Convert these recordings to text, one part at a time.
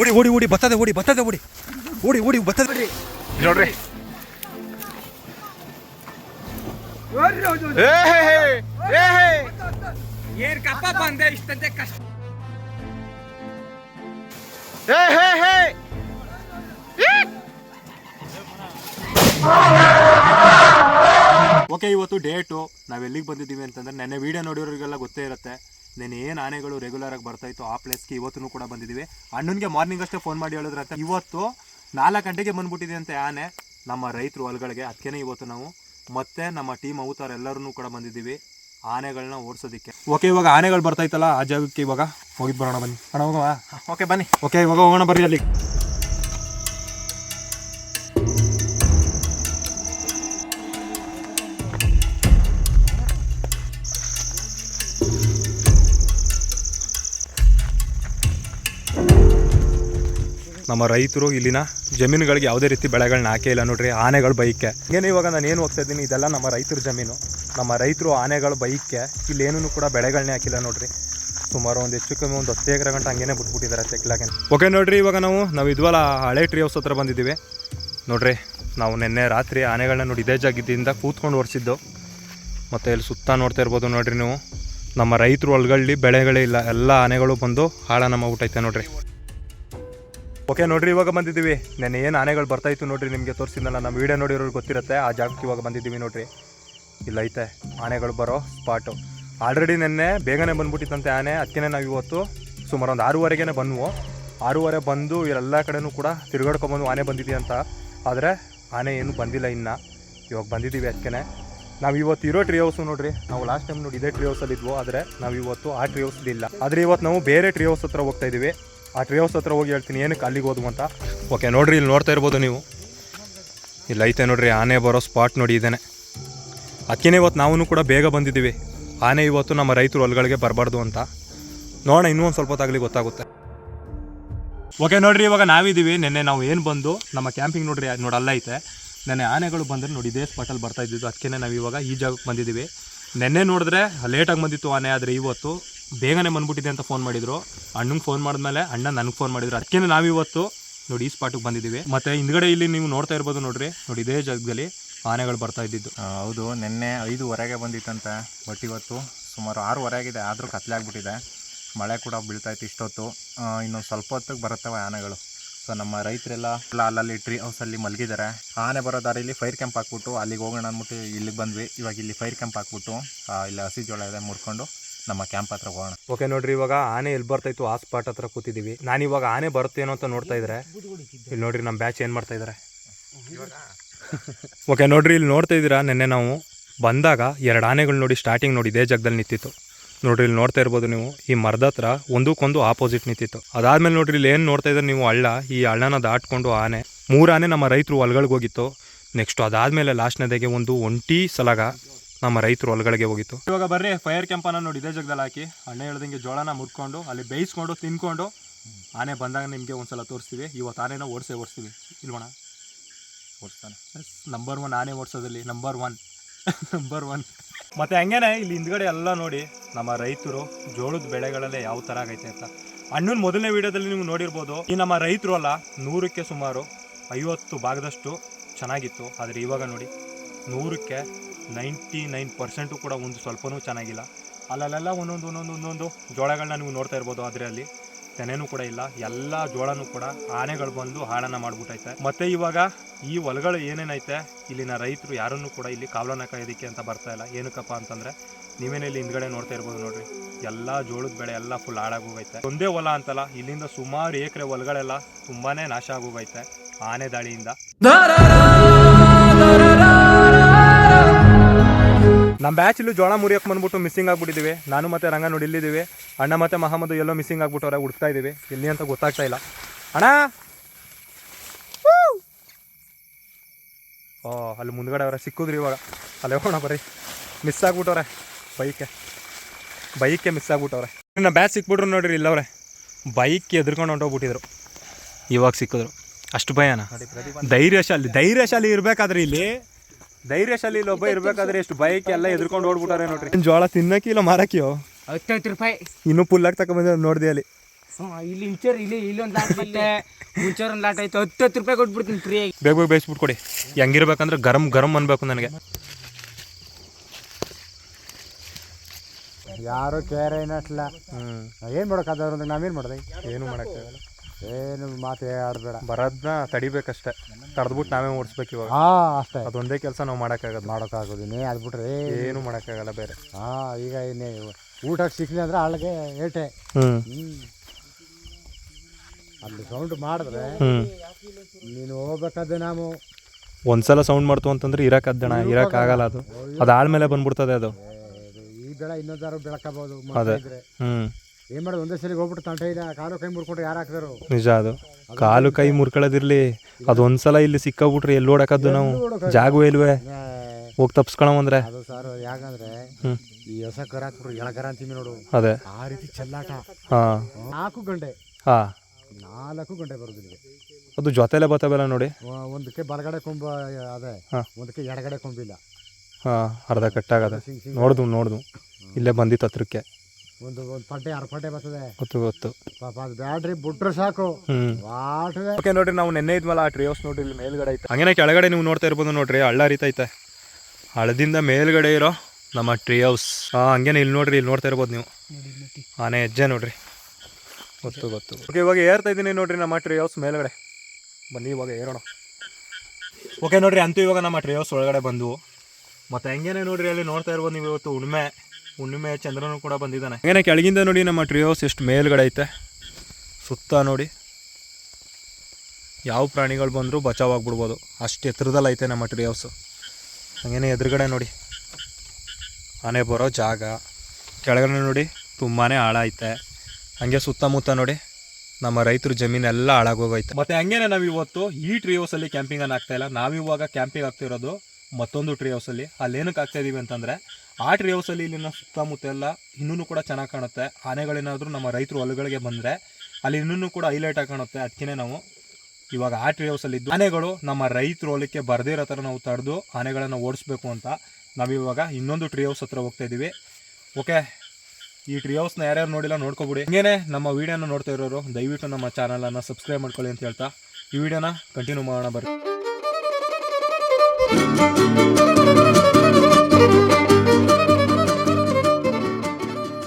ಓಡಿ ಓಡಿ ಓಡಿ ಬತ್ತದೆ ಓಡಿ ಬತ್ತದೆ ಓಡಿ. ಓಡಿ ಓಡಿ ಬತ್ತದೆ ಓಡಿ. ನೋಡ್ರಿ. ಹೇ ಹೇ, ಹೇ. ಏನ್ ಕಪ್ಪ ಬಂದೆ ಇಷ್ಟಂತೆ ಕಷ್ಟ. ಏ ಹೇ ಹೇ. ಓಕೆ, ಇವತ್ತು ಡೇಟು, ನಾವು ಎಲ್ಲಿಗೆ ಬಂದಿದ್ದೀವಿ ಅಂತಂದರೆ ನೆನ್ನೆ ವಿಡಿಯೋ ನೋಡಿರೋರಿಗೆಲ್ಲ ಗೊತ್ತೇ ಇರುತ್ತೆ. ನೆನ್ನೆ ಏನು ಆನೆಗಳು ರೆಗ್ಯುಲರ್ ಆಗಿ ಬರ್ತಾ ಆ ಪ್ಲೇಸ್ಗೆ ಇವತ್ತು ಕೂಡ ಬಂದಿದ್ದೀವಿ. ಅಣ್ಣನಿಗೆ ಮಾರ್ನಿಂಗ್ ಅಷ್ಟೇ ಫೋನ್ ಮಾಡಿ ಹೇಳಿದ್ರಂತೆ ಇವತ್ತು ನಾಲ್ಕು ಗಂಟೆಗೆ ಬಂದ್ಬಿಟ್ಟಿದೆ ಅಂತೆ ಆನೆ, ನಮ್ಮ ರೈತರು ಹೊಲಗಳಿಗೆ. ಅದಕ್ಕೆ ಇವತ್ತು ನಾವು ಮತ್ತೆ ನಮ್ಮ ಟೀಮ್ ಅವತಾರ ಎಲ್ಲರೂ ಕೂಡ ಬಂದಿದ್ದೀವಿ ಆನೆಗಳನ್ನ ಓಡಿಸೋದಕ್ಕೆ. ಓಕೆ, ಇವಾಗ ಆನೆಗಳು ಬರ್ತಾ ಆ ಜಾಗಕ್ಕೆ ಇವಾಗ ಹೋಗಿದ್ದು ಬರೋಣ ಬನ್ನಿ. ಅಣ್ಣ ಹೋಗವಾ ಓಕೆ, ಬನ್ನಿ. ಓಕೆ, ಇವಾಗ ಹೋಗೋಣ ಬರ್ರಿ ಅಲ್ಲಿ. ನಮ್ಮ ರೈತರು ಇಲ್ಲಿನ ಜಮೀನುಗಳಿಗೆ ಯಾವುದೇ ರೀತಿ ಬೆಳೆಗಳನ್ನ ಹಾಕೇ ಇಲ್ಲ ನೋಡ್ರಿ, ಆನೆಗಳು ಬೈಕೆ. ಏನು ಇವಾಗ ನಾನು ಏನು ಹೋಗ್ತಾ ಇದ್ದೀನಿ, ಇದೆಲ್ಲ ನಮ್ಮ ರೈತರ ಜಮೀನು. ನಮ್ಮ ರೈತರು ಆನೆಗಳು ಬೈಕೆ ಇಲ್ಲೇನೂ ಕೂಡ ಬೆಳೆಗಳನ್ನೇ ಹಾಕಿಲ್ಲ ನೋಡ್ರಿ. ಸುಮಾರು ಒಂದು ಹೆಚ್ಚು ಕಮ್ಮಿ ಒಂದು ಹತ್ತು ಎಕರೆ ಗಂಟೆ ಹಂಗೇನೆ ಬಿಟ್ಬಿಟ್ಟಿದ್ದಾರೆ ತೆಕ್ಲಾಗೆ ಓಕೆ ನೋಡ್ರಿ, ಇವಾಗ ನಾವು ನಾವು ಇದ್ವಲ್ಲ ಹಳೆ ಟ್ರೀ ಹೌಸ್ ಹತ್ರ ಬಂದಿದ್ದೀವಿ. ನೋಡ್ರಿ, ನಾವು ನಿನ್ನೆ ರಾತ್ರಿ ಆನೆಗಳನ್ನ ನೋಡಿ ಇದೇ ಜಾಗಿದ್ದಿಂದ ಕೂತ್ಕೊಂಡು ಓಡಿಸಿದ್ದು ಮತ್ತು ಇಲ್ಲಿ ಸುತ್ತ ನೋಡ್ತಾ ಇರ್ಬೋದು ನೋಡ್ರಿ ನೀವು. ನಮ್ಮ ರೈತರು ಒಳಗಳ್ಳಿ ಬೆಳೆಗಳೇ ಇಲ್ಲ, ಎಲ್ಲ ಆನೆಗಳು ಬಂದು ಹಾಳ ನಮ್ಮ ಊಟ ಐತೆ ನೋಡ್ರಿ. ಓಕೆ ನೋಡ್ರಿ, ಇವಾಗ ಬಂದಿದ್ದೀವಿ. ನೆನ್ನೆ ಏನು ಆನೆಗಳು ಬರ್ತಾ ಇತ್ತು ನೋಡ್ರಿ ನಿಮಗೆ ತೋರಿಸಿದ್ನಲ್ಲ, ನಮ್ಮ ವಿಡಿಯೋ ನೋಡಿರೋರು ಗೊತ್ತಿರುತ್ತೆ, ಆ ಜಾಗಕ್ಕೆ ಇವಾಗ ಬಂದಿದ್ದೀವಿ ನೋಡ್ರಿ. ಇಲ್ಲೈತೆ ಆನೆಗಳು ಬರೋ ಸ್ಪಾಟು ಆಲ್ರೆಡಿ ನೆನ್ನೆ ಬೇಗನೆ ಬಂದ್ಬಿಟ್ಟಿತ್ತಂತೆ ಆನೆ ಅದಕ್ಕೆ ನಾವು ಇವತ್ತು ಸುಮಾರು ಒಂದು ಆರೂವರೆಗೆ ಬಂದ್ವು. ಆರೂವರೆ ಬಂದು ಎಲ್ಲ ಕಡೆನೂ ಕೂಡ ತಿರುಗಾಡ್ಕೊಂಬಂದು ಆನೆ ಬಂದಿದೀವಿ ಅಂತ. ಆದರೆ ಆನೆ ಏನು ಬಂದಿಲ್ಲ ಇನ್ನು. ಇವಾಗ ಬಂದಿದ್ದೀವಿ ಅದಕ್ಕೆ ನಾವು ಇವತ್ತು ಇರೋ ಟ್ರೀ ಹೌಸು ನೋಡ್ರಿ, ನಾವು ಲಾಸ್ಟ್ ಟೈಮ್ ನೋಡಿ ಇದೇ ಟ್ರೀ ಹೌಸಲ್ಲಿ ಇದ್ವು ಆದರೆ ನಾವು ಇವತ್ತು ಆ ಟ್ರೀ ಹೌಸ್ ಇಲ್ಲ. ಆದರೆ ಇವತ್ತು ನಾವು ಬೇರೆ ಟ್ರೀ ಹೌಸ್ ಹತ್ರ ಹೋಗ್ತಾ ಇದ್ದೀವಿ ಆ ಟ್ರೀ ಹೌಸ್ ಹತ್ರ ಹೋಗಿ ಹೇಳ್ತೀನಿ, ಏನಕ್ಕೆ ಅಲ್ಲಿಗೆ ಹೋದ್ವು ಅಂತ. ಓಕೆ ನೋಡ್ರಿ, ಇಲ್ಲಿ ನೋಡ್ತಾ ಇರ್ಬೋದು ನೀವು. ಇಲ್ಲಿ ಐತೆ ನೋಡ್ರಿ, ಆನೆ ಬರೋ ಸ್ಪಾಟ್ ನೋಡಿ ಇದೇನೆ. ಅಕ್ಕಿನೇ ಇವತ್ತು ನಾವೂ ಕೂಡ ಬೇಗ ಬಂದಿದ್ದೀವಿ. ಆನೆ ಇವತ್ತು ನಮ್ಮ ರೈತರು ಹೊಲಗಳಿಗೆ ಬರಬಾರ್ದು ಅಂತ. ನೋಡೋಣ ಇನ್ನೂ ಒಂದು ಸ್ವಲ್ಪ ಹೊತ್ತಾಗಲಿ ಗೊತ್ತಾಗುತ್ತೆ. ಓಕೆ ನೋಡ್ರಿ, ಇವಾಗ ನಾವಿದ್ದೀವಿ. ನಿನ್ನೆ ನಾವು ಏನು ಬಂದು, ನಮ್ಮ ಕ್ಯಾಂಪಿಂಗ್ ನೋಡ್ರಿ, ನೋಡಿ ಅಲ್ಲೈತೆ ನೆನ್ನೆ ಆನೆಗಳು ಬಂದರೆ ನೋಡಿ ಇದೇ ಸ್ಪಾಟಲ್ಲಿ ಬರ್ತಾ ಇದ್ದಿದ್ದು. ಅದಕ್ಕೆ ನಾವು ಇವಾಗ ಈ ಜಾಗಕ್ಕೆ ಬಂದಿದ್ದೀವಿ. ನೆನ್ನೆ ನೋಡಿದ್ರೆ ಲೇಟಾಗಿ ಬಂದಿತ್ತು ಆನೆ, ಆದರೆ ಇವತ್ತು ಬೇಗನೆ ಬಂದ್ಬಿಟ್ಟಿದೆ ಅಂತ ಫೋನ್ ಮಾಡಿದ್ರು. ಅಣ್ಣಂಗೆ ಫೋನ್ ಮಾಡಿದ್ಮೇಲೆ ಅಣ್ಣ ನನಗೆ ಫೋನ್ ಮಾಡಿದ್ರು. ಅದಕ್ಕೆ ನಾವಿವತ್ತು ನೋಡಿ ಈ ಸ್ಪಾಟಿಗೆ ಬಂದಿದ್ದೀವಿ. ಮತ್ತು ಹಿಂದ್ಗಡೆ ಇಲ್ಲಿ ನೀವು ನೋಡ್ತಾ ಇರ್ಬೋದು ನೋಡ್ರಿ. ನೋಡಿ ಇದೇ ಜಾಗದಲ್ಲಿ ಆನೆಗಳು ಬರ್ತಾ ಇದ್ದಿದ್ದು. ಹೌದು, ನಿನ್ನೆ ಐದುವರೆಗೆ ಬಂದಿತ್ತಂತೆ ಬಟ್ ಇವತ್ತು ಸುಮಾರು ಆರೂವರೆ ಆಗಿದೆ ಆದರೂ ಕತ್ಲೆ ಆಗ್ಬಿಟ್ಟಿದೆ. ಮಳೆ ಕೂಡ ಬೀಳ್ತಾಯಿತ್ತು ಇಷ್ಟೊತ್ತು. ಇನ್ನು ಸ್ವಲ್ಪ ಹೊತ್ತಿಗೆ ಬರುತ್ತವೆ ಆನೆಗಳು. ಸೊ ನಮ್ಮ ರೈತರೆಲ್ಲ ಎಲ್ಲ ಅಲ್ಲಲ್ಲಿ ಟ್ರೀ ಹೌಸಲ್ಲಿ ಮಲಗಿದ್ದಾರೆ. ಆನೆ ಬರೋ ದಾರಿಲಿ ಫೈರ್ ಕ್ಯಾಂಪ್ ಹಾಕ್ಬಿಟ್ಟು ಅಲ್ಲಿಗೆ ಹೋಗೋಣ ಅಂದ್ಬಿಟ್ಟು ಇಲ್ಲಿಗೆ ಬಂದ್ವಿ. ಇವಾಗ ಇಲ್ಲಿ ಫೈರ್ ಕ್ಯಾಂಪ್ ಹಾಕ್ಬಿಟ್ಟು ಇಲ್ಲಿ ಹಸಿ ಜೋಳ ಇದೆ ಮುರ್ಕೊಂಡು ನಮ್ಮ ಕ್ಯಾಂಪ್ ಹತ್ರ ಹೋಗೋಣ. ಓಕೆ ನೋಡ್ರಿ ಇವಾಗ ಆನೆ ಎಲ್ಲಿ ಬರ್ತಾಯಿತ್ತು ಆ ಸ್ಪಾಟ್ ಹತ್ರ ಕೂತಿದ್ದೀವಿ. ನಾನು ಇವಾಗ ಆನೆ ಬರುತ್ತೇನೋ ಅಂತ ನೋಡ್ತಾ ಇದ್ರೆ ಇಲ್ಲಿ ನೋಡ್ರಿ ನಮ್ಮ ಬ್ಯಾಚ್ ಏನು ಮಾಡ್ತಾ ಇದ್ದಾರೆ ಓಕೆ ನೋಡ್ರಿ ಇಲ್ಲಿ ನೋಡ್ತಾ ಇದ್ದೀರಾ ನಿನ್ನೆ ನಾವು ಬಂದಾಗ ಎರಡು ಆನೆಗಳು ನೋಡಿ ಸ್ಟಾರ್ಟಿಂಗ್ ನೋಡಿ ಇದೇ ಜಾಗದಲ್ಲಿ ನಿಂತಿತ್ತು. ನೋಡ್ರಿ ಇಲ್ಲಿ ನೋಡ್ತಾ ಇರ್ಬೋದು ನೀವು ಈ ಮರದ ಹತ್ರ ಒಂದಕ್ಕೊಂದು ಆಪೋಸಿಟ್ ನಿಂತಿತ್ತು. ಅದಾದ್ಮೇಲೆ ನೋಡ್ರಿ ಇಲ್ಲಿ ಏನು ನೋಡ್ತಾ ಇದ್ರೆ ನೀವು ಹಳ್ಳ ಈ ಹಳ್ಳನ ದಾಟ್ಕೊಂಡು ಆನೆ. ಮೂರು ಆನೆ ನಮ್ಮ ರೈತರು ಹೊಲಗಳಿಗೆ ಹೋಗಿತ್ತು. ನೆಕ್ಸ್ಟ್ ಅದಾದಮೇಲೆ ಲಾಸ್ಟ್ನೇದಾಗೆ ಒಂದು ಒಂಟಿ ಸಲಗ ನಮ್ಮ ರೈತರು ಹೊಲಗಳಿಗೆ ಹೋಗಿತ್ತು. ಇವಾಗ ಬರ್ರಿ ಫೈರ್ ಕೆಂಪನ ನೋಡಿ ಇದೇ ಜಾಗದಲ್ಲಿ ಹಾಕಿ. ಅಣ್ಣ ಹೇಳ್ದಂಗೆ ಜೋಳನ ಮುಟ್ಕೊಂಡು ಅಲ್ಲಿ ಬೇಯಿಸ್ಕೊಂಡು ತಿನ್ಕೊಂಡು ಆನೆ ಬಂದಾಗ ನಿಮಗೆ ಒಂದ್ಸಲ ತೋರಿಸ್ತೀವಿ. ಇವತ್ತು ಆನೆನ ಓಡಿಸೇ ಓಡಿಸ್ತೀವಿ. ಇಲ್ವಣ ಓಡಿಸ್ತಾನೆ. ನಂಬರ್ ಒನ್ ಆನೆ ಓಡಿಸೋದಲ್ಲಿ ನಂಬರ್ ಒನ್ ನಂಬರ್ ಒನ್ ಮತ್ತೆ ಹಂಗೇನೆ ಇಲ್ಲಿ ಹಿಂದ್ಗಡೆ ಎಲ್ಲ ನೋಡಿ ನಮ್ಮ ರೈತರು ಜೋಳದ ಬೆಳೆಗಳಲ್ಲೇ ಯಾವ ಥರ ಆಗೈತೆ ಅಂತ. ಹಣ್ಣಿನ ಮೊದಲನೇ ವಿಡಿಯೋದಲ್ಲಿ ನೀವು ನೋಡಿರ್ಬೋದು ಈ ನಮ್ಮ ರೈತರು ಅಲ್ಲ ನೂರಕ್ಕೆ ಸುಮಾರು ಐವತ್ತು ಭಾಗದಷ್ಟು ಚೆನ್ನಾಗಿತ್ತು. ಆದರೆ ಇವಾಗ ನೋಡಿ ನೂರಕ್ಕೆ ನೈಂಟಿ ನೈನ್ ಪರ್ಸೆಂಟು ಕೂಡ ಒಂದು ಸ್ವಲ್ಪನೂ ಚೆನ್ನಾಗಿಲ್ಲ. ಅಲ್ಲಲ್ಲೆಲ್ಲ ಒಂದೊಂದು ಒಂದೊಂದು ಒಂದೊಂದು ಜೋಳಗಳನ್ನ ನೀವು ನೋಡ್ತಾ ಇರ್ಬೋದು ಅದರಲ್ಲಿ. ತೆನೆನೂ ಕೂಡ ಇಲ್ಲ. ಎಲ್ಲ ಜೋಳನೂ ಕೂಡ ಆನೆಗಳು ಬಂದು ಹಾಳನ್ನು ಮಾಡಿಬಿಟ್ಟೈತೆ. ಮತ್ತು ಇವಾಗ ಈ ಹೊಲಗಳು ಏನೇನೈತೆ, ಇಲ್ಲಿನ ರೈತರು ಯಾರನ್ನೂ ಕೂಡ ಇಲ್ಲಿ ಕಾವಲನ್ನ ಕಾಯೋದಕ್ಕೆ ಅಂತ ಬರ್ತಾ ಇಲ್ಲ. ಏನಕ್ಕಪ್ಪ ಅಂತಂದರೆ, ನೀವೇನೇ ಇಲ್ಲಿ ಹಿಂದ್ಗಡೆ ನೋಡ್ತಾ ಇರ್ಬೋದು ನೋಡಿರಿ. ಎಲ್ಲ ಜೋಳದ ಬೆಳೆ ಎಲ್ಲ ಫುಲ್ ಹಾಳಾಗೋಗೈತೆ. ಒಂದೇ ಹೊಲ ಅಂತಲ್ಲ, ಇಲ್ಲಿಂದ ಸುಮಾರು ಎಕರೆ ಹೊಲಗಳೆಲ್ಲ ತುಂಬಾ ನಾಶ ಆಗೋಗೈತೆ ಆನೆ ದಾಳಿಯಿಂದ. ನಮ್ಮ ಬ್ಯಾಚ್ ಇಲ್ಲಿ ಜೋಳ ಮುರಿಯಕ್ಕೆ ಬಂದ್ಬಿಟ್ಟು ಮಿಸ್ಸಿಂಗ್ ಆಗಿಬಿಟ್ಟಿದ್ದೀವಿ ನಾನು ಮತ್ತೆ ರಂಗ ನೋಡಿ ಇಲ್ಲಿದ್ದೀವಿ. ಅಣ್ಣ ಮತ್ತೆ ಮಹಮ್ಮದ್ ಎಲ್ಲೋ ಮಿಸ್ಸಿಂಗ್ ಆಗ್ಬಿಟ್ಟವ್ರೆ ಹುಡುಕ್ತಾ ಇದ್ದೀವಿ ಎಲ್ಲಿ ಅಂತ ಗೊತ್ತಾಗ್ತಾ ಇಲ್ಲ. ಅಣ್ಣ! ಓ ಅಲ್ಲಿ ಮುಂದ್ಗಡೆ ಅವರ ಸಿಕ್ಕಿದ್ರಿ ಇವಾಗ. ಅಲ್ಲಿ ಹೋಗೋಣ ಬರ್ರಿ. ಮಿಸ್ ಆಗ್ಬಿಟ್ಟವ್ರೆ. ಬೈಕೆ ಬೈಕೆ ಮಿಸ್ ಆಗ್ಬಿಟ್ಟವ್ರೆ. ನನ್ನ ಬ್ಯಾಚ್ ಸಿಕ್ಬಿಟ್ರು ನೋಡ್ರಿ ಇಲ್ಲವ್ರೆ. ಬೈಕ್ ಎದ್ರುಕೊಂಡು ಹೊಂಟೋಗ್ಬಿಟ್ಟಿದ್ರು. ಇವಾಗ ಸಿಕ್ಕಿದ್ರು. ಅಷ್ಟು ಭಯನ? ಧೈರ್ಯಶಾಲಿ ಧೈರ್ಯಶಾಲಿ ಇರ್ಬೇಕಾದ್ರೆ ಇಲ್ಲಿ ಧೈರ್ಯಶಾಲಿ ಇಲ್ಲಿ ಒಬ್ಬ ಇರ್ಬೇಕಾದ್ರೆ ಎಷ್ಟು ಬೈಕ್ ಎಲ್ಲ ಎದ್ಕೊಂಡು ಓಡ್ಬಿಟ್ಟಾರೆ ನೋಡ್ರಿ. ಜೋಳ ತಿನ್ನಕ್ಕೆ ಇಲ್ಲ ಮಾರಕ್ಕಿಯೋ? ರೂಪಾಯಿ ರೂಪಾಯಿ. ಇನ್ನೂ ಪುಲ್ಲಾಗಿ ಬಂದ ನೋಡಿದೆ ಅಲ್ಲಿ. ಇಲ್ಲಿ ಇಂಚರ್ ಇಲ್ಲಿ ಇಲ್ಲೊಂದು ಲಾಟ್ ಮತ್ತೆ ಮುಂಚರ್ ಒಂದು ಲಾಟ್ ಆಯ್ತು. ಹತ್ತು ಹತ್ತು ರೂಪಾಯಿ ಕೊಟ್ಬಿಡ್ತೀನಿ ಫ್ರೀ ಆಗಿ. ಬೇಗ ಬೇಗ ಬೇಯಿಸ್ಬಿಟ್ಟು ಕೊಡಿ. ಹೆಂಗಿರ್ಬೇಕಂದ್ರೆ ಗರಂ ಗರಂ ಅನ್ಬೇಕು ನನಗೆ. ಯಾರು ಕೇರ್ ಏನಟ್ಲ ಹ್ಞೂ ಏನು ಮಾಡೋಕ್ಕಾದವ್ರು ಅಂದ್ರೆ ನಾವೇನು ಮಾಡಿದೆ? ಏನು ಮಾಡೋಕ್ಕಾಗಲ್ಲ ಏನು ಮಾತು ಆಡಬೇಡ. ಬರೋದನ್ನ ತಡಿಬೇಕಷ್ಟೇ. ತಡೆದ್ಬಿಟ್ಟು ನಾವೇ ಓಡಿಸ್ಬೇಕು ಇವಾಗ. ಹಾ ಅಷ್ಟೇ. ಅದೊಂದೇ ಕೆಲಸ ನಾವು ಮಾಡೋಕ್ಕಾಗೋದು ಮಾಡೋಕ್ಕಾಗೋದಿನಿ ಅದು ಬಿಟ್ರೆ ಏನು ಮಾಡೋಕ್ಕಾಗಲ್ಲ ಬೇರೆ. ಹಾ ಈಗ ಇನ್ನೇ ಊಟಕ್ಕೆ ಸಿಕ್ಕಲಿ ಅಂದ್ರೆ ಆಳಿಗೆ ಏಟೆ. ಹ್ಞೂ ಅಲ್ಲಿ ಸೌಂಡ್ ಮಾಡಿದ್ರೆ ನೀನು ಹೋಗ್ಬೇಕಾದ್ರೆ ನಾವು ಒಂದ್ಸಲ ಸೌಂಡ್ ಮಾಡ್ತು ಅಂತಂದ್ರೆ ಇರಕ್ಕದ್ದಣ ಇರಕ್ಕಾಗಲ್ಲ ಅದು ಅದು. ಆಳ್ಮೇಲೆ ಬಂದ್ಬಿಡ್ತದೆ ಅದು. ಈ ಬೆಳ ಇನ್ನೊಂದಾರು ಬೆಳಕಬಹುದು ಹ್ಞೂ ಏನು ಮಾಡೋದು? ಒಂದೇ ಸಲ ಹೋಗ್ಬಿಟ್ಟು ತಂಟೆ ಇದೆ ಕಾಲು ಕೈ ಮುರ್ಕೊಂಡ್ರೆ ಯಾರು ಹಾಕಿದ್ರು ನಿಜ ಅದು. ಕಾಲು ಕೈ ಮುರ್ಕೊಳ್ಳೋದಿರ್ಲಿ ಅದು ಒಂದ್ಸಲ ಇಲ್ಲಿ ಸಿಕ್ಕಾಬಿಟ್ರೆ ಎಲ್ಲಿ ಓಡಕದ್ದು ನಾವು? ಜಾಗವೇ ಇಲ್ವೇ? ಹೋಗಿ ಹೋಗಿ ತಪ್ಸ್ಕೊಳವಂದ್ರೆ ಅದು ಸರ್ ಯಾಕಂದ್ರೆ. ಈ ಹೊಸ ಕರ ಹಾಕ್ಬಿಟ್ರು ಎಳಗರ ಅಂತೀವಿ ನೋಡು. ಅದೇ. ಆ ರೀತಿ ಚೆಲ್ಲಾಟ. ಹಾಂ. ನಾಲ್ಕು ಗಂಟೆ. ಹಾ. ನಾಲ್ಕು ಗಂಟೆ ಬರೋದು ಇಲ್ಲಿಗೆ. ಅದು ಜೊತೆಲೆ ಬತ್ತವೆಲ್ಲ ನೋಡಿ? ಒ- ಒಂದಕ್ಕೆ ಬಲಗಡೆ ಕೊಂಬ ಅದೇ. ಹಾ. ಒಂದಕ್ಕೆ ಎಡಗಡೆ ಕೊಂಬಿಲ್ಲ ಹಾ ಅರ್ಧ ಕಟ್ಟಾಗದ. ಸಿಂಗ್ ಸಿಂಗ್. ನೋಡ್ದು ನೋಡ್ದು ಇಲ್ಲೇ ಬಂದಿತ್ತು ಹತ್ರಕ್ಕೆ. ಒಂದು ಒಂದು ಪಟ್ಟೆ ಆರು ಪಟ್ಟೆ ಬರ್ತದೆ. ಗೊತ್ತು ಗೊತ್ತು. ಪಾಪ ಅದು ಬ್ಯಾಟ್ರಿ ಬಿಟ್ರೆ ಸಾಕು. ವಾಟವೇ ಓಕೆ ನೋಡ್ರಿ ನಾವು ನೆನ್ನೆ ಇದ್ವಲ್ಲ ಆ ಟ್ರಿಯೋಸ್ ನೋಡ್ರಿ ಇಲ್ಲಿ ಮೇಲ್ಗಡೆ ಐತೆ. ಹಂಗೇನೆ ಕೆಳಗಡೆ ನೀವು ನೋಡ್ತಾ ಇರ್ಬೋದು ನೋಡ್ರಿ ಹಳ್ಳ ಹರಿತೈತೆ ಹಳದಿಂದ ಮೇಲ್ಗಡೆ ಇರೋ ನಮ್ಮ ಟ್ರೀ ಹೌಸ್ ಹಾಂ ಹಂಗೇನೆ ಇಲ್ಲಿ ನೋಡ್ರಿ ಇಲ್ಲಿ ನೋಡ್ತಾ ಇರ್ಬೋದು ನೀವು. ಆನೆ ಹೆಜ್ಜೆ ನೋಡ್ರಿ. ಗೊತ್ತು ಗೊತ್ತು. ಓಕೆ ಇವಾಗ ಏರ್ತಾ ಇದ್ದೀನಿ ನೋಡ್ರಿ ನಮ್ಮ ಟ್ರೀ ಹೌಸ್ ಮೇಲ್ಗಡೆ. ಬನ್ನಿ ಇವಾಗ ಏರೋಣ. ಓಕೆ ನೋಡ್ರಿ ಅಂತೂ ಇವಾಗ ನಮ್ಮ ಟ್ರೀ ಹೌಸ್ ಒಳಗಡೆ ಬಂದವು. ಮತ್ತೆ ಹಂಗೇನೆ ನೋಡ್ರಿ ಅಲ್ಲಿ ನೋಡ್ತಾ ಇರ್ಬೋದು ನೀವು ಇವತ್ತು ಹುಣ್ಣಿಮೆ ಹುಣ್ಣಿಮೆ ಚಂದ್ರನು ಕೂಡ ಬಂದಿದ್ದಾನೆ. ಹಂಗೇನೆ ಕೆಳಗಿಂದ ನೋಡಿ ನಮ್ಮ ಟ್ರಿಯೋಸ್ ಎಷ್ಟು ಮೇಲ್ಗಡೆ ಐತೆ. ಸುತ್ತ ನೋಡಿ. ಯಾವ ಪ್ರಾಣಿಗಳು ಬಂದರೂ ಬಚಾವಾಗ್ಬಿಡ್ಬೋದು. ಅಷ್ಟು ಎತ್ತರದಲ್ಲಿ ಐತೆ ನಮ್ಮ ಟ್ರೀ ಹೌಸು ಹಾಗೇನೆ ಎದುರುಗಡೆ ನೋಡಿ. ಆನೆ ಬರೋ ಜಾಗ. ಕೆಳಗಡೆ ನೋಡಿ ತುಂಬಾ ಆಳ ಐತೆ. ಹಂಗೆ ಸುತ್ತಮುತ್ತ ನೋಡಿ ನಮ್ಮ ರೈತರ ಜಮೀನೆಲ್ಲ ಹಾಳಾಗೋಗೈತೆ. ಮತ್ತು ಹಂಗೇನೆ ನಾವು ಇವತ್ತು ಈ ಟ್ರೀ ಹೌಸಲ್ಲಿ ಕ್ಯಾಂಪಿಂಗನ್ನು ಆಗ್ತಾಯಿಲ್ಲ ನಾವಿವಾಗ ಕ್ಯಾಂಪಿಂಗ್ ಆಗ್ತಿರೋದು ಮತ್ತೊಂದು ಟ್ರೀ ಹೌಸಲ್ಲಿ ಅಲ್ಲೇನಕ್ಕೆ ಆಗ್ತಾಯಿದ್ದೀವಿ ಅಂತಂದರೆ ಆ ಟ್ರೀ ಹೌಸಲ್ಲಿ ಇಲ್ಲಿನ ಸುತ್ತಮುತ್ತ ಎಲ್ಲ ಇನ್ನೂ ಕೂಡ ಚೆನ್ನಾಗಿ ಕಾಣುತ್ತೆ. ಆನೆಗಳೇನಾದರೂ ನಮ್ಮ ರೈತರು ಹೊಲಗಳಿಗೆ ಬಂದರೆ ಅಲ್ಲಿ ಇನ್ನೂ ಕೂಡ ಹೈಲೈಟ್ ಆಗಿ ಕಾಣುತ್ತೆ ಅದಕ್ಕೆ ನಾವು. ಇವಾಗ ಆ ಟ್ರೀ ಹೌಸಲ್ಲಿ ಇದ್ದು ಆನೆಗಳು ನಮ್ಮ ರೈತರು ಹೊಲಕ್ಕೆ ಬರದೇ ಇರೋ ಥರ ನಾವು ತಡೆದು ಆನೆಗಳನ್ನು ಓಡಿಸ್ಬೇಕು ಅಂತ ನಾವಿವಾಗ ಇನ್ನೊಂದು ಟ್ರೀ ಹೌಸ್ ಹತ್ರ ಹೋಗ್ತಾ ಇದ್ದೀವಿ ಓಕೆ, ಈ ಟ್ರೀ ಹೌಸ್ನ ಯಾರ್ಯಾರು ನೋಡಿಲ್ಲ ನೋಡ್ಕೊಬಿಡಿ. ಹಂಗೇನೆ ನಮ್ಮ ವಿಡಿಯೋನ ನೋಡ್ತಾ ಇರೋರು, ದಯವಿಟ್ಟು ನಮ್ಮ ಚಾನಲನ್ನು ಸಬ್ಸ್ಕ್ರೈಬ್ ಮಾಡ್ಕೊಳ್ಳಿ ಅಂತ ಹೇಳ್ತಾ, ಈ ವಿಡಿಯೋನ ಕಂಟಿನ್ಯೂ ಮಾಡೋಣ ಬರ್ರಿ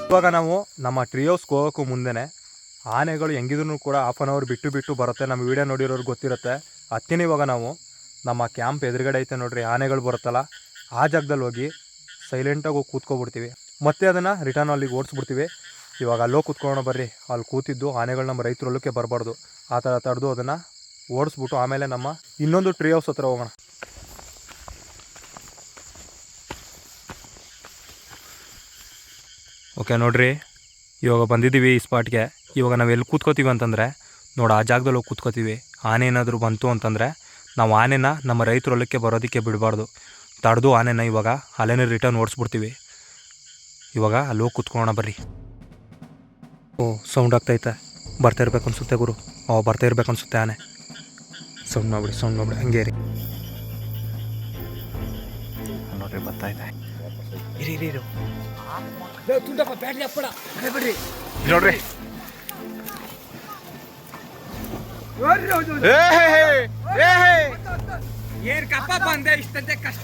ಇವಾಗ ನಾವು ನಮ್ಮ ಟ್ರೀ ಹೌಸ್ಗೆ ಹೋಗೋಕ್ಕೂ ಮುಂದೆನೆ ಆನೆಗಳು ಹೆಂಗಿದ್ರು ಕೂಡ ಹಾಫ್ ಆನ್ ಅವರ್ ಬಿಟ್ಟು ಬಿಟ್ಟು ಬರುತ್ತೆ. ನಮ್ಮ ವಿಡಿಯೋ ನೋಡಿರೋರು ಗೊತ್ತಿರುತ್ತೆ. ಹತ್ತಿನ ಇವಾಗ ನಾವು ನಮ್ಮ ಕ್ಯಾಂಪ್ ಎದುರುಗಡೆ ಐತೆ ನೋಡ್ರಿ, ಆನೆಗಳು ಬರುತ್ತಲ್ಲ, ಆ ಜಾಗದಲ್ಲಿ ಹೋಗಿ ಸೈಲೆಂಟಾಗಿ ಹೋಗಿ ಕೂತ್ಕೊಬಿಡ್ತೀವಿ. ಮತ್ತೆ ಅದನ್ನು ರಿಟರ್ನ್ ಅಲ್ಲಿಗೆ ಓಡಿಸ್ಬಿಡ್ತೀವಿ. ಇವಾಗ ಅಲ್ಲೋ ಕೂತ್ಕೊಳ್ಳೋಣ ಬರ್ರಿ. ಅಲ್ಲಿ ಕೂತಿದ್ದು ಆನೆಗಳು ನಮ್ಮ ರೈತರಲ್ಲಕ್ಕೆ ಬರಬಾರ್ದು. ಆ ಥರ ತಡೆದು ಅದನ್ನು ಓಡಿಸ್ಬಿಟ್ಟು ಆಮೇಲೆ ನಮ್ಮ ಇನ್ನೊಂದು ಟ್ರೀ ಹೌಸ್ ಹತ್ರ ಹೋಗೋಣ. ಓಕೆ ನೋಡ್ರಿ ಇವಾಗ ಬಂದಿದ್ದೀವಿ ಈ ಸ್ಪಾಟ್ಗೆ ಇವಾಗ ನಾವು ಎಲ್ಲಿ ಕೂತ್ಕೋತೀವಿ ಅಂತಂದರೆ ನೋಡಿ ಆ ಜಾಗದಲ್ಲಿ ಹೋಗಿ ಕೂತ್ಕೋತೀವಿ. ಆನೆ ಏನಾದರೂ ಬಂತು ಅಂತಂದರೆ ನಾವು ಆನೆನ ನಮ್ಮ ರೈತರು ಹೊಲಕ್ಕೆ ಬರೋದಕ್ಕೆ ಬಿಡಬಾರ್ದು. ತಡೆದು ಆನೆನ ಇವಾಗ ಅಲ್ಲೇನೇ ರಿಟರ್ನ್ ಓಡಿಸ್ಬಿಡ್ತೀವಿ. ಇವಾಗ ಅಲ್ಲಿ ಹೋಗಿ ಕೂತ್ಕೊಳ್ಳೋಣ ಬರ್ರಿ. ಓ ಸೌಂಡ್ ಆಗ್ತೈತೆ ಬರ್ತಾ ಇರ್ಬೇಕು ಅನ್ಸುತ್ತೆ ಗುರು. ಓ ಬರ್ತಾ ಇರ್ಬೇಕು ಅನ್ಸುತ್ತೆ ಆನೆ. ಸೌಂಡ್ ಮಾಡ್ಬಿಡಿ ಸೌಂಡ್ ಮಾಡ್ಬಿಡಿ ಹಂಗೆ ರೀ ನೋಡ್ರಿ ಬರ್ತಾ ಇದೆ. ತುಂಡಪ್ಪ ಬ್ಯಾಟ್ರಿ ಅಪ್ಪಡ ಅದೇ ಬಿಡ್ರಿ ನೋಡ್ರಿ ಏನ್ ಕಪ್ಪ ಬಂದೆ ಇಷ್ಟಂತೆ ಕಷ್ಟ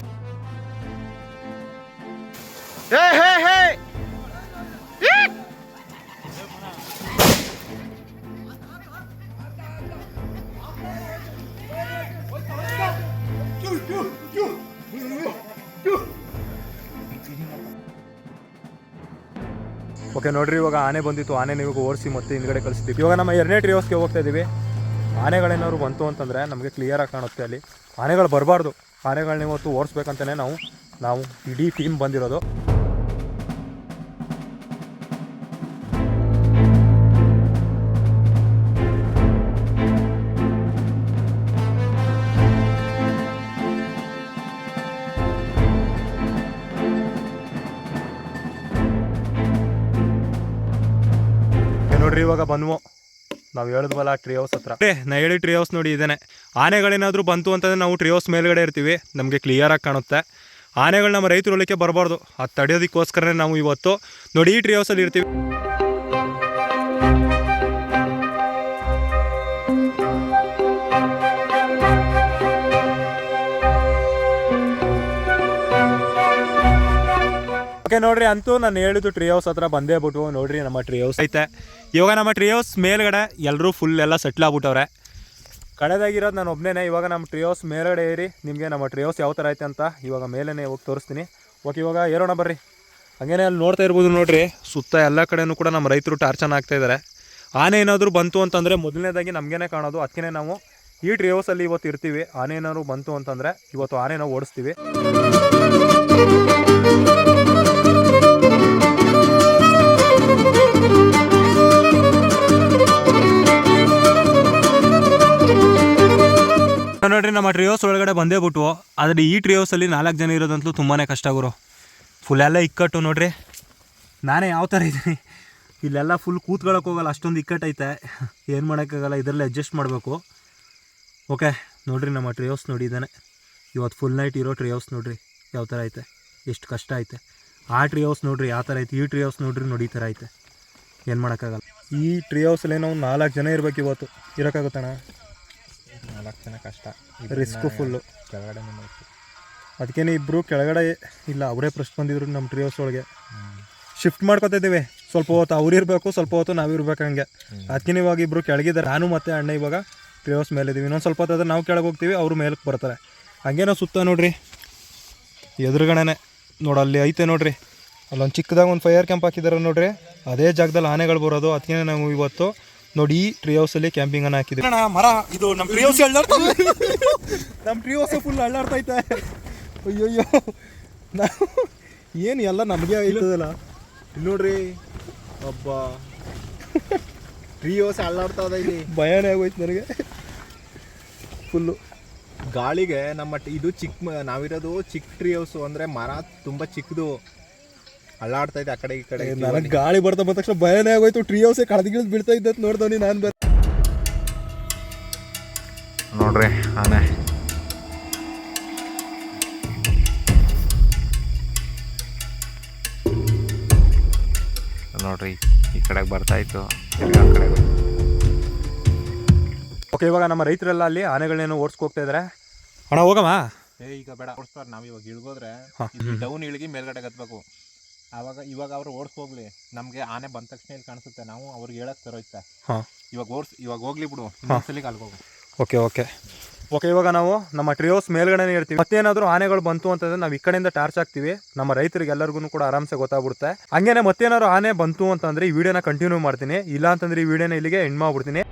ಓಕೆ, ನೋಡ್ರಿ, ಇವಾಗ ಆನೆ ಬಂದಿತ್ತು. ಆನೆ ಇವಾಗ ಓಡಿಸಿ ಮತ್ತೆ ಹಿಂದ್ಗಡೆ ಕಳಿಸ್ತೀವಿ ಇವಾಗ ನಮ್ಮ ಎರಡನೇ ಟ್ರೀ ಹೌಸ್ಗೆ ಹೋಗ್ತಾ ಇದ್ದೀವಿ ಆನೆಗಳೇನಾದ್ರು ಬಂತು ಅಂತಂದರೆ ನಮಗೆ ಕ್ಲಿಯರಾಗಿ ಕಾಣುತ್ತೆ ಅಲ್ಲಿ. ಆನೆಗಳು ಬರಬಾರ್ದು. ಆನೆಗಳನ್ನ ಇವತ್ತು ಓಡಿಸ್ಬೇಕಂತಲೇ ನಾವು ನಾವು ಇಡೀ ಟೀಮ್ ಬಂದಿರೋದು. ಇವಾಗ ಬಂದ್ವು ನಾವು ಹೇಳಿದ್ವಲ್ಲ ಟ್ರೀ ಹೌಸ್ ಹತ್ರ. ಏ, ನಾ ಹೇಳಿ ಟ್ರೀ ಹೌಸ್ ನೋಡಿ ಇದೇನೆ. ಆನೆಗಳೇನಾದರೂ ಬಂತು ಅಂತಂದ್ರೆ ನಾವು ಟ್ರೀ ಹೌಸ್ ಮೇಲ್ಗಡೆ ಇರ್ತೀವಿ. ನಮಗೆ ಕ್ಲಿಯರಾಗಿ ಕಾಣುತ್ತೆ. ಆನೆಗಳು ನಮ್ಮ ರೈತರು ಹೊಲಕ್ಕೆ ಬರಬಾರ್ದು. ಅದು ತಡೆಯೋದಕ್ಕೋಸ್ಕರನೇ ನಾವು ಇವತ್ತು ನೋಡಿ ಈ ಟ್ರೀ ಹೌಸಲ್ಲಿ ಇರ್ತೀವಿ. ಓಕೆ ನೋಡ್ರಿ ಅಂತೂ ನಾನು ಹೇಳಿದ್ದು ಟ್ರೀ ಹೌಸ್ ಹತ್ರ ಬಂದೇ ಬಿಟ್ಟು ನೋಡ್ರಿ ನಮ್ಮ ಟ್ರೀ ಹೌಸ್ ಐತೆ. ಇವಾಗ ನಮ್ಮ ಟ್ರೀ ಹೌಸ್ ಮೇಲ್ಗಡೆ ಎಲ್ಲರೂ ಫುಲ್ ಎಲ್ಲ ಸೆಟ್ಲ್ ಆಗ್ಬಿಟ್ಟವ್ರೆ. ಕಳೆದಾಗಿರೋದು ನಾನು ಒಬ್ಬನೇ ಇವಾಗ ನಮ್ಮ ಟ್ರೀ ಹೌಸ್ ಮೇಲ್ಗಡೆ ಏರಿ ನಿಮಗೆ ನಮ್ಮ ಟ್ರೀ ಹೌಸ್ ಯಾವ ಥರ ಐತೆ ಅಂತ ಇವಾಗ ಮೇಲೇ ಹೋಗಿ ತೋರಿಸ್ತೀನಿ. ಓಕೆ ಇವಾಗ ಏರೋಣ ಬರ್ರಿ. ಹಂಗೇನೆ ಅಲ್ಲಿ ನೋಡ್ತಾ ಇರ್ಬೋದು ನೋಡ್ರಿ ಸುತ್ತ ಎಲ್ಲ ಕಡೆನೂ ಕೂಡ ನಮ್ಮ ರೈತರು ಟಾರ್ಚನ್ ಆಗ್ತಾ ಇದ್ದಾರೆ ಆನೆ ಏನಾದರೂ ಬಂತು ಅಂತಂದರೆ ಮೊದಲನೇದಾಗಿ ನಮಗೇನೆ ಕಾಣೋದು ಅದಕ್ಕೆ ನಾವು ಈ ಟ್ರೀ ಹೌಸಲ್ಲಿ ಇವತ್ತು ಇರ್ತೀವಿ. ಆನೆ ಏನಾದ್ರು ಬಂತು ಅಂತಂದರೆ ಇವತ್ತು ಆನೆ ನಾವು ಓಡಿಸ್ತೀವಿ. ನೋಡ್ರಿ, ನಮ್ಮ ಟ್ರಿಯೋಸ್ ಒಳಗಡೆ ಬಂದೇ ಬಿಟ್ವು. ಆದರೆ ಈ ಟ್ರಿಯೋಸಲ್ಲಿ ನಾಲ್ಕು ಜನ ಇರೋದಂತಲೂ ತುಂಬಾ ಕಷ್ಟ ಗುರು. ಫುಲ್ ಎಲ್ಲ ಇಕ್ಕಟ್ಟು ನೋಡ್ರಿ. ನಾನೇ ಯಾವ ಥರ ಇದ್ದೀನಿ? ಇಲ್ಲೆಲ್ಲ ಫುಲ್ ಕೂತ್ಕೊಳ್ಳೋಕೆ ಹೋಗಲ್ಲ, ಅಷ್ಟೊಂದು ಇಕ್ಕಟ್ಟೈತೆ. ಏನು ಮಾಡೋಕ್ಕಾಗಲ್ಲ, ಇದರಲ್ಲಿ ಅಡ್ಜಸ್ಟ್ ಮಾಡಬೇಕು. ಓಕೆ ನೋಡ್ರಿ, ನಮ್ಮ ಟ್ರಿಯೋಸ್ ನೋಡಿ ಇದ್ದಾನೆ ಇವತ್ತು ಫುಲ್ ನೈಟ್ ಇರೋ ಟ್ರಿಯೋಸ್ ನೋಡ್ರಿ, ಯಾವ ಥರ ಐತೆ. ಎಷ್ಟು ಕಷ್ಟ ಐತೆ. ಆ ಟ್ರೀ ಹೌಸ್ ನೋಡ್ರಿ, ಯಾವ ಥರ ಐತೆ. ಈ ಟ್ರೀ ಹೌಸ್ ನೋಡ್ರಿ, ನೋಡಿ ಈ ಥರ ಐತೆ. ಏನು ಮಾಡೋಕ್ಕಾಗಲ್ಲ. ಈ ಟ್ರೀ ಹೌಸಲ್ಲಿ ನಾವು ನಾಲ್ಕು ಜನ ಇರ್ಬೇಕು ಇವತ್ತು. ಇರೋಕ್ಕಾಗುತ್ತಣ್ಣ? ನಾಲ್ಕು ಜನ ಕಷ್ಟ. ರಿಸ್ಕು ಫುಲ್ಲು ಕೆಳಗಡೆ ಅದಕ್ಕೇನೆ ಇಬ್ಬರು ಕೆಳಗಡೆ ಇಲ್ಲ ಅವರೇ ಪ್ರಶ್ನೆ ಬಂದಿದ್ರು ನಮ್ಮ ಟ್ರೀ ಹೌಸ್ ಒಳಗೆ ಶಿಫ್ಟ್ ಮಾಡ್ಕೊತಾ ಇದ್ದೀವಿ. ಸ್ವಲ್ಪ ಹೊತ್ತು ಅವ್ರು ಇರಬೇಕು ಸ್ವಲ್ಪ ಹೊತ್ತು ನಾವು ಇರ್ಬೇಕು ಹಂಗೆ. ಅದಕ್ಕೆ ಇವಾಗ ಇಬ್ಬರು ಕೆಳಗಿದ್ದಾರೆ. ನಾನು ಮತ್ತೆ ಅಣ್ಣ ಇವಾಗ ಟ್ರೀ ಹೌಸ್ ಮೇಲೆ ಇದ್ದೀವಿ. ಇನ್ನೊಂದು ಸ್ವಲ್ಪ ಹೊತ್ತಾದ್ರೆ ನಾವು ಕೆಳಗೆ ಹೋಗ್ತೀವಿ ಅವ್ರು ಮೇಲಕ್ಕೆ ಬರ್ತಾರೆ. ಹಂಗೆ ನಾವು ಸುತ್ತ ನೋಡ್ರಿ. ಎದುರುಗಡೆನೆ ನೋಡಿ ಅಲ್ಲಿ ಐತೆ ನೋಡ್ರಿ. ಅಲ್ಲೊಂದು ಚಿಕ್ಕದಾಗ ಒಂದು ಫೈರ್ ಕ್ಯಾಂಪ್ ಹಾಕಿದ್ದಾರೆ ನೋಡ್ರಿ. ಅದೇ ಜಾಗದಲ್ಲಿ ಆನೆಗಳು ಬರೋದು. ಅದಕ್ಕೆ ನಾವು ಇವತ್ತು ನೋಡಿ ಈ ಟ್ರೀ ಕ್ಯಾಂಪಿಂಗ್ ಅನ್ನ ಹಾಕಿದ್ರೆ. ಮರ ಇದು ನಮ್ಮ ಟ್ರೀ ಹೌಸ್ ಅಳ್ಳಾಡ್ತಾ ನಮ್ಮ ಟ್ರೀ ಹೌಸ್ ಫುಲ್ ಅಳ್ಳಾಡ್ತೈತೆ ಅಯ್ಯೋ ನಾವು ಏನು ಎಲ್ಲ ನಮಗೆ ಐತದಲ್ಲ ಇಲ್ಲಿ ನೋಡ್ರಿ. ಒಬ್ಬ ಟ್ರೀ ಹೌಸ್ ಅಳ್ಳಾಡ್ತಾ ಇದೆ ಇಲ್ಲಿ. ಭಯನೇ ಆಗೋಯ್ತು ನನಗೆ. ಫುಲ್ಲು ಗಾಳಿಗೆ ನಮ್ಮ ಇದು ಚಿಕ್ಕ ನಾವಿರೋದು ಚಿಕ್ಕ ಟ್ರೀ ಹೌಸ್ ಅಂದ್ರೆ ಮರ ತುಂಬಾ ಚಿಕ್ಕದು. ಅಳ್ಳಾಡ್ತಾ ಇದೆ ಆ ಕಡೆ ಈ ಕಡೆ ನನಗೆ ಗಾಳಿ ಬರ್ತಾ ಬಂದ ತಕ್ಷಣ ಭಯನೇ ಆಗೋಯ್ತು. ಟ್ರೀ ಹೌಸೇ ಕಳೆದಿಗಿಳಿದು ಬೀಳ್ತಾ ಇದ್ದತ್ ನೋಡ್ದವನಿ ನಾನು ಬರ್ ನೋಡ್ರಿ ಆನೆ ನೋಡ್ರಿ ಈ ಕಡೆಗೆ ಬರ್ತಾ ಇತ್ತು. ತಿರ್ಗಾ. ಓಕೆ ಇವಾಗ ನಮ್ಮ ರೈತರೆಲ್ಲ ಅಲ್ಲಿ ಆನೆಗಳನ್ನೇನೋ ಓಡಿಸ್ಕೋಗ್ತಾ ಇದಾರೆ. ಅಣ್ಣ ಹೋಗಮ್ಮ. ಏ ಈಗ ಬೇಡ ಓಡಿಸ್ತಾರೆ ನಾವು ಇವಾಗ ಇಳ್ಗೋದ್ರೆ. ಡೌನ್ ಇಳಿಗಿ ಮೇಲ್ಗಡೆ ಗತ್ಬೇಕು. ಆವಾಗ ಇವಾಗ ಅವ್ರು ಓಡಿಸ್ಕೋಗ್ಲಿ ನಮಗೆ ಆನೆ ಬಂದ ತಕ್ಷಣ ಇಲ್ಲಿ ಕಾಣಿಸುತ್ತೆ ನಾವು ಅವ್ರಿಗೆ ಹೇಳಕ್ ತರೋಯ್ತೆ ಇವಾಗ ಓಡ್ಸ್ ಇವಾಗ ಹೋಗ್ಲಿ ಬಿಡು ಅಲ್ಲಿಗೆ ಹೋಗು. Okay okay. ಓಕೆ ಇವಾಗ ನಾವು ನಮ್ಮ ಟ್ರಿಯೋಸ್ ಹೌಸ್ ಮೇಲ್ಗಡೆನೇ ಇರ್ತೀವಿ. ಮತ್ತೇನಾದರೂ ಆನೆಗಳು ಬಂತು ಅಂತಂದ್ರೆ ನಾವು ಈ ಕಡೆಯಿಂದ ಟಾರ್ಚ್ ಹಾಕ್ತೀವಿ. ನಮ್ಮ ರೈತರಿಗೆ ಎಲ್ಲರಿಗೂ ಕೂಡ ಆರಾಮ್ಸೆ ಗೊತ್ತಾಗ್ಬಿಡುತ್ತೆ. ಹಂಗೇನೆ ಮತ್ತೇನಾದ್ರು ಆನೆ ಬಂತು ಅಂತಂದ್ರೆ ಈ ವಿಡಿಯೋನ ಕಂಟಿನ್ಯೂ ಮಾಡ್ತೀನಿ. ಇಲ್ಲ ಅಂತಂದ್ರೆ ಈ ವಿಡಿಯೋನ ಇಲ್ಲಿಗೆ ಎಂಡ್ ಮಾಡ್ಬಿಡ್ತೀನಿ.